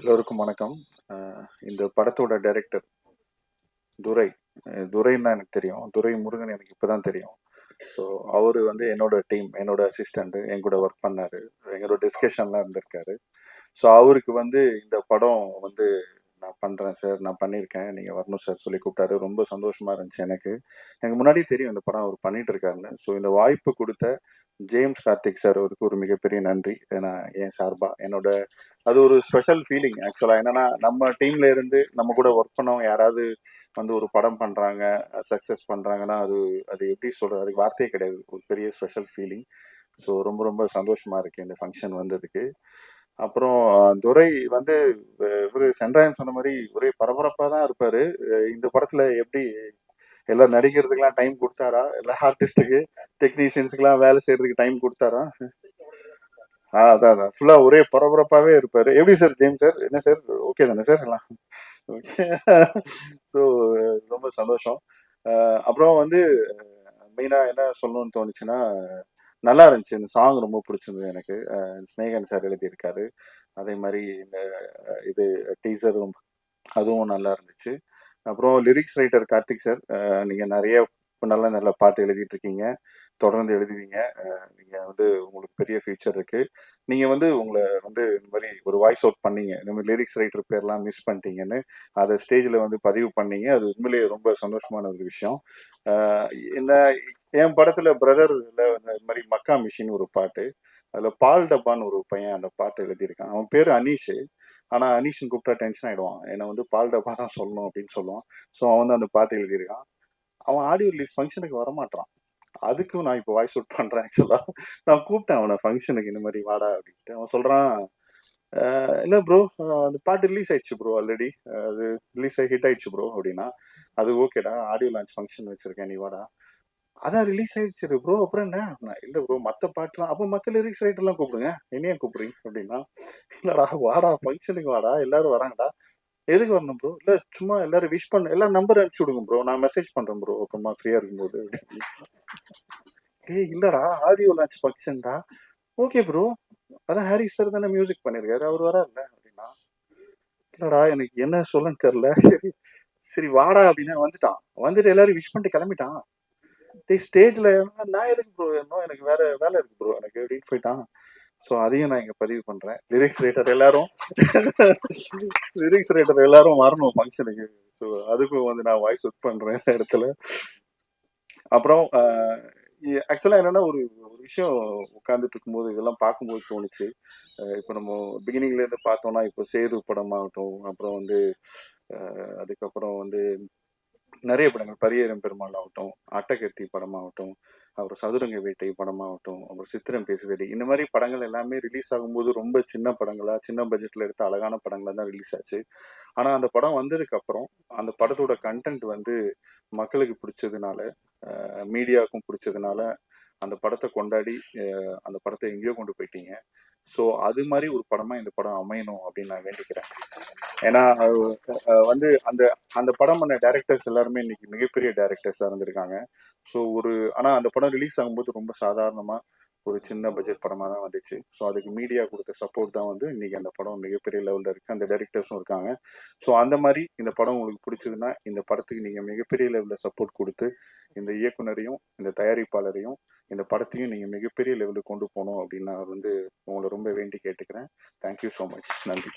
எல்லோருக்கும் வணக்கம். இந்த படத்தோட டைரக்டர் துரை. துரைன்னா எனக்கு தெரியும். துரை முருகன் எனக்கு இப்போதான் தெரியும். ஸோ அவர் வந்து என்னோட டீம் என்னோட அசிஸ்டண்ட்டு என் கூட ஒர்க் பண்ணார். எங்களோட டிஸ்கஷன்லாம் இருந்திருக்காரு. ஸோ அவருக்கு வந்து இந்த படம் வந்து நான் சார் நான் பண்ணியிருக்கேன். நீங்கள் வரணும் சார் சொல்லி கூப்பிட்டாரு. ரொம்ப சந்தோஷமாக இருந்துச்சு எனக்கு. எனக்கு முன்னாடி தெரியும் இந்த படம் அவர் பண்ணிட்டு இருக்காருன்னு. ஸோ இந்த வாய்ப்பு கொடுத்த ஜேம்ஸ் கார்த்திக் சார் அவருக்கு ஒரு மிகப்பெரிய நன்றி. ஏன்னா என் சார்பா. என்னோட அது ஒரு ஸ்பெஷல் ஃபீலிங் ஆக்சுவலாக என்னன்னா நம்ம டீம்ல இருந்து நம்ம கூட ஒர்க் பண்ணவங்க யாராவது வந்து ஒரு படம் பண்ணுறாங்க சக்ஸஸ் பண்ணுறாங்கன்னா அது அது எப்படி சொல்கிறது அதுக்கு வார்த்தையே கிடையாது. ஒரு பெரிய ஸ்பெஷல் ஃபீலிங் ஸோ ரொம்ப ரொம்ப சந்தோஷமாக இருக்குது இந்த ஃபங்க்ஷன் வந்ததுக்கு. அப்புறம் துரை வந்து அஹ், இவரு சென்றாயம் சொன்ன மாதிரி ஒரே பரபரப்பா தான் இருப்பாரு. இந்த படத்துல எப்படி எல்லா நடிக்கிறதுக்கெல்லாம் டைம் கொடுத்தாரா? எல்லா ஆர்டிஸ்டுக்கு டெக்னீஷியன்ஸுக்கெல்லாம் வேலை செய்யறதுக்கு டைம் கொடுத்தாரா? ஆ, அதான் அதான். ஃபுல்லா ஒரே பரபரப்பாவே இருப்பாரு. எப்படி சார் ஜேம்ஸ் சார் என்ன சார் ஓகே தானே சார் எல்லாம். ஓகே ஸோ ரொம்ப சந்தோஷம். அப்புறம் வந்து மெயினா என்ன சொல்லணும்னு தோணுச்சுன்னா நல்லா இருந்துச்சு. இந்த சாங் ரொம்ப பிடிச்சிருந்தது எனக்கு. ஸ்னேகன் சார் எழுதியிருக்காரு. அதே மாதிரி இந்த இது டீசரும் அதுவும் நல்லா இருந்துச்சு. அப்புறம் லிரிக்ஸ் ரைட்டர் கார்த்திக் சார் நீங்கள் நீங்க நிறைய நல்ல நல்ல பாட்டு எழுதிட்டு இருக்கீங்க தொடர்ந்து எழுதுவீங்க. நீங்கள் நீங்க வந்து உங்களுக்கு பெரிய ஃபியூச்சர் இருக்கு. நீங்க வந்து உங்களை வந்து இந்த மாதிரி ஒரு வாய்ஸ் அவுட் பண்ணீங்க. இந்த மாதிரி லிரிக்ஸ் ரைட்டர் பேர்லாம் மிஸ் பண்ணிட்டீங்கன்னு அதை ஸ்டேஜ்ல வந்து பதிவு பண்ணீங்க. அது உண்மையிலேயே ரொம்ப சந்தோஷமான ஒரு விஷயம். இந்த என்ன என் படத்துல பிரதர்ல இந்த மாதிரி மக்கா மிஷின் ஒரு பாட்டு அதுல பால் டப்பான்னு ஒரு பையன் அந்த பாட்டு எழுதியிருக்கான். அவன் பேரு அனீஷ். ஆனா அனீஷ்னு கூப்பிட்டா டென்ஷன் ஆயிடுவான். என்னை வந்து பால் டப்பா தான் சொல்லணும் அப்படின்னு சொல்லுவான். ஸோ அவன் வந்து அந்த பாட்டு எழுதியிருக்கான். அவன் ஆடியோ ரிலீஸ் ஃபங்க்ஷனுக்கு வரமாட்டான் அதுக்கும் நான் இப்போ வாய்ஸ் அவுட் பண்றேன் ஆக்சுவலா நான் கூப்பிட்டேன் அவனை ஃபங்க்ஷனுக்கு இந்த மாதிரி வாடா அப்படின்ட்டு. அவன் சொல்றான் இல்லை இல்ல ப்ரோ அந்த பாட்டு ரிலீஸ் ஆயிடுச்சு ப்ரோ ஆல்ரெடி அது ரிலீஸ் ஆகி ஹிட் ஆயிடுச்சு ப்ரோ அப்படின்னா அது ஓகேடா ஆடியோ லான்ச் ஃபங்க்ஷன் வச்சிருக்கேன் நீ வாடா. அதான் ரிலீஸ் ஆயிடுச்சு ப்ரோ அப்புறம் என்ன? நான் இல்ல ப்ரோ மத்த பாட்டுலாம் அப்போ மத்த லிரிக்ஸ் ரைட்டர்லாம் கூப்பிடுங்க. என்னையா கூப்பிடுறீங்க அப்படின்னா இல்லடா வாடா ஃபங்க்ஷனுக்கு வாடா எல்லாரும் வராங்கடா. எதுக்கு வரணும் ப்ரோ இல்ல சும்மா எல்லாரும் விஷ் பண்ண எல்லாரும் நம்பர் அனுப்பிச்சு விடுங்க ப்ரோ நான் மெசேஜ் பண்றேன் ப்ரோ அப்புறமா ஃப்ரீயா இருக்கும்போது ஏய் இல்லடா ஆடியோ லான்ச் ஃபங்க்ஷன்டா ஓகே ப்ரோ அதான் ஹாரி சார் தானே மியூசிக் பண்ணிருக்காரு. அவர் வராருல்ல அப்படின்னா இல்லடா எனக்கு என்ன சொல்லன்னு தெரியல. சரி சரி வாடா அப்படின்னா வந்துட்டான். வந்துட்டு எல்லாரும் விஷ் பண்ணிட்டு கிளம்பிட்டான். ஸ்டேஜ்ல நான் எதுக்கு ப்ரோ வேணும்? எனக்கு வேற வேலை இருக்கு ப்ரோ எனக்கு அப்படின்னு போயிட்டான் ஸோ அதையும் நான் இங்க பதிவு பண்றேன். லிரிக்ஸ் ரைட்டர் எல்லாரும் லிரிக்ஸ் ரைட்டர் எல்லாரும் வரணும் ஃபங்க்ஷனுக்கு ஸோ அதுக்கும் வந்து நான் வாய்ஸ் ஒர்க் பண்றேன் இடத்துல. அப்புறம் ஆக்சுவலாக என்னென்னா ஒரு ஒரு விஷயம் உட்காந்துட்டு இருக்கும்போது இதெல்லாம் பார்க்கும்போது தோணுச்சு. இப்போ நம்ம பிகினிங்லேருந்து பார்த்தோம்னா இப்போ சேது படமாகட்டும் அப்புறம் வந்து அதுக்கப்புறம் வந்து நிறைய படங்கள். பரியேறும் பெருமாள் ஆகட்டும் அட்டகத்தி படமாகட்டும் அப்புறம் சதுரங்க வேட்டை படமாகட்டும் அப்புறம் சித்திரம் பேசுதடி. இந்த மாதிரி படங்கள் எல்லாமே ரிலீஸ் ஆகும்போது ரொம்ப சின்ன படங்களா சின்ன பட்ஜெட்ல எடுத்த அழகான படங்களா தான் ரிலீஸ் ஆச்சு. ஆனா அந்த படம் வந்ததுக்கு அப்புறம் அந்த படத்தோட கண்டென்ட் வந்து மக்களுக்கு பிடிச்சதுனால மீடியாவுக்கும் பிடிச்சதுனால அந்த படத்தை கொண்டாடி அந்த படத்தை எங்கேயோ கொண்டு போயிட்டீங்க. ஸோ அது மாதிரி ஒரு படமா இந்த படம் அமையணும் அப்படின்னு நான் வேண்டிக்கிறேன். ஏன்னா வந்து அந்த அந்த படம் பண்ண டேரக்டர்ஸ் எல்லாருமே இன்னைக்கு மிகப்பெரிய டேரக்டர்ஸாக இருந்திருக்காங்க. ஸோ ஒரு ஆனால் அந்த படம் ரிலீஸ் ஆகும்போது ரொம்ப சாதாரணமாக ஒரு சின்ன பட்ஜெட் படமாக தான் வந்துச்சு. ஸோ அதுக்கு மீடியா கொடுத்த சப்போர்ட் தான் வந்து இன்னைக்கு அந்த படம் மிகப்பெரிய லெவலில் இருக்குது அந்த டைரக்டர்ஸும் இருக்காங்க. ஸோ அந்த மாதிரி இந்த படம் உங்களுக்கு பிடிச்சதுன்னா இந்த படத்துக்கு நீங்கள் மிகப்பெரிய லெவலில் சப்போர்ட் கொடுத்து இந்த இயக்குனரையும் இந்த தயாரிப்பாளரையும் இந்த படத்தையும் நீங்கள் மிகப்பெரிய லெவலுக்கு கொண்டு போகணும் அப்படின்னு நான் வந்து உங்களை ரொம்ப வேண்டி கேட்டுக்கிறேன். தேங்க்யூ ஸோ மச் நன்றி.